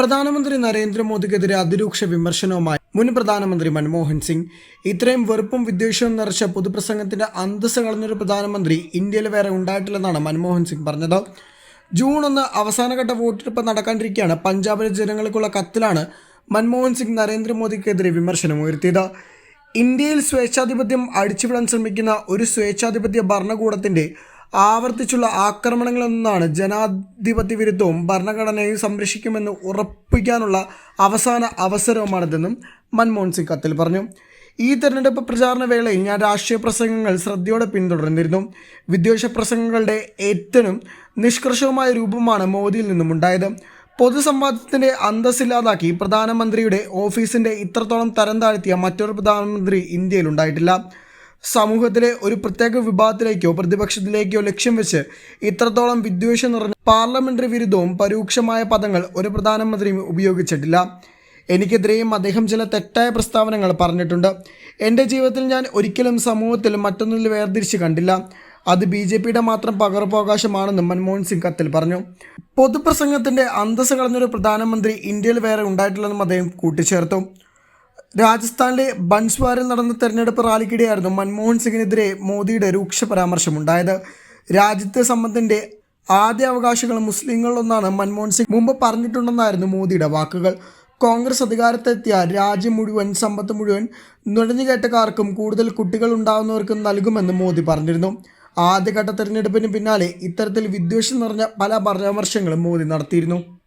പ്രധാനമന്ത്രി നരേന്ദ്രമോദിക്കെതിരെ അതിരൂക്ഷ വിമർശനവുമായി മുൻ പ്രധാനമന്ത്രി മൻമോഹൻ സിംഗ്. ഇത്രയും വെറുപ്പും വിദ്വേഷവും നിറച്ച പൊതുപ്രസംഗത്തിന്റെ അന്തസ് കളഞ്ഞൊരു പ്രധാനമന്ത്രി ഇന്ത്യയിൽ വേറെ ഉണ്ടായിട്ടില്ലെന്നാണ് മൻമോഹൻ സിംഗ് പറഞ്ഞത്. ജൂൺ ഒന്ന് അവസാനഘട്ട വോട്ടെടുപ്പ് നടക്കാണ്ടിരിക്കുകയാണ് പഞ്ചാബിലെ ജനങ്ങൾക്കുള്ള കത്തിലാണ് മൻമോഹൻ സിംഗ് നരേന്ദ്രമോദിക്കെതിരെ വിമർശനം ഉയർത്തിയത്. ഇന്ത്യയിൽ സ്വേച്ഛാധിപത്യം അടിച്ചുവിടാൻ ശ്രമിക്കുന്ന ഒരു സ്വേച്ഛാധിപത്യ ഭരണകൂടത്തിന്റെ ആവർത്തിച്ചുള്ള ആക്രമണങ്ങളെന്നാണ് ജനാധിപത്യ വിരുദ്ധവും ഭരണഘടനയും സംരക്ഷിക്കുമെന്ന് ഉറപ്പിക്കാനുള്ള അവസാന അവസരവുമാണിതെന്നും മൻമോഹൻ സിംഗ് കത്തിൽ പറഞ്ഞു. ഈ തെരഞ്ഞെടുപ്പ് പ്രചാരണ വേളയിൽ ഞാൻ രാഷ്ട്രീയ പ്രസംഗങ്ങൾ ശ്രദ്ധയോടെ പിന്തുടർന്നിരുന്നു. വിദ്വേഷ പ്രസംഗങ്ങളുടെ ഏറ്റവും നിഷ്കർഷവുമായ രൂപമാണ് മോദിയിൽ നിന്നും ഉണ്ടായത്. പൊതുസംവാദത്തിന്റെ അന്തസ്സില്ലാതാക്കി പ്രധാനമന്ത്രിയുടെ ഓഫീസിന്റെ ഇത്രത്തോളം തരം താഴ്ത്തിയ മറ്റൊരു പ്രധാനമന്ത്രി ഇന്ത്യയിൽ ഉണ്ടായിട്ടില്ല. സമൂഹത്തിലെ ഒരു പ്രത്യേക വിഭാഗത്തിലേക്കോ പ്രതിപക്ഷത്തിലേക്കോ ലക്ഷ്യം വെച്ച് ഇത്രത്തോളം വിദ്വേഷം നിറഞ്ഞ പാർലമെന്ററി വിരുദ്ധവും പരോക്ഷമായ പദങ്ങൾ ഒരു പ്രധാനമന്ത്രിയും ഉപയോഗിച്ചിട്ടില്ല. എനിക്കെതിരെയും അദ്ദേഹം ചില തെറ്റായ പ്രസ്താവനകൾ പറഞ്ഞിട്ടുണ്ട്. എന്റെ ജീവിതത്തിൽ ഞാൻ ഒരിക്കലും സമൂഹത്തിൽ മറ്റൊന്നിൽ വേർതിരിച്ച് കണ്ടില്ല. അത് ബി ജെ പിയുടെ മാത്രം പകർപ്പവകാശമാണെന്നും മൻമോഹൻ സിംഗ് കത്തിൽ പറഞ്ഞു. പൊതുപ്രസംഗത്തിന്റെ അന്തസ് കളഞ്ഞൊരു പ്രധാനമന്ത്രി ഇന്ത്യയിൽ വേറെ ഉണ്ടായിട്ടില്ലെന്നും അദ്ദേഹം കൂട്ടിച്ചേർത്തു. രാജസ്ഥാനിലെ ബൻസ്വാറിൽ നടന്ന തെരഞ്ഞെടുപ്പ് റാലിക്കിടെയായിരുന്നു മൻമോഹൻ സിംഗിനെതിരെ മോദിയുടെ രൂക്ഷ പരാമർശമുണ്ടായത്. രാജ്യത്തെ സമ്പത്തിന്റെ ആദ്യ അവകാശങ്ങൾ മുസ്ലിങ്ങളിലൊന്നാണ് മൻമോഹൻ സിംഗ്. മുമ്പ് പറഞ്ഞിട്ടുണ്ടെന്നായിരുന്നു മോദിയുടെ വാക്കുകൾ. കോൺഗ്രസ് അധികാരത്തെത്തിയ രാജ്യം മുഴുവൻ സമ്പത്ത് മുഴുവൻ നുഴഞ്ഞുകയറ്റക്കാർക്കും കൂടുതൽ കുട്ടികൾ ഉണ്ടാകുന്നവർക്കും നൽകുമെന്ന് മോദി പറഞ്ഞിരുന്നു. ആദ്യഘട്ട തെരഞ്ഞെടുപ്പിന് പിന്നാലെ ഇത്തരത്തിൽ വിദ്വേഷം നിറഞ്ഞ പല പരാമർശങ്ങളും മോദി നടത്തിയിരുന്നു.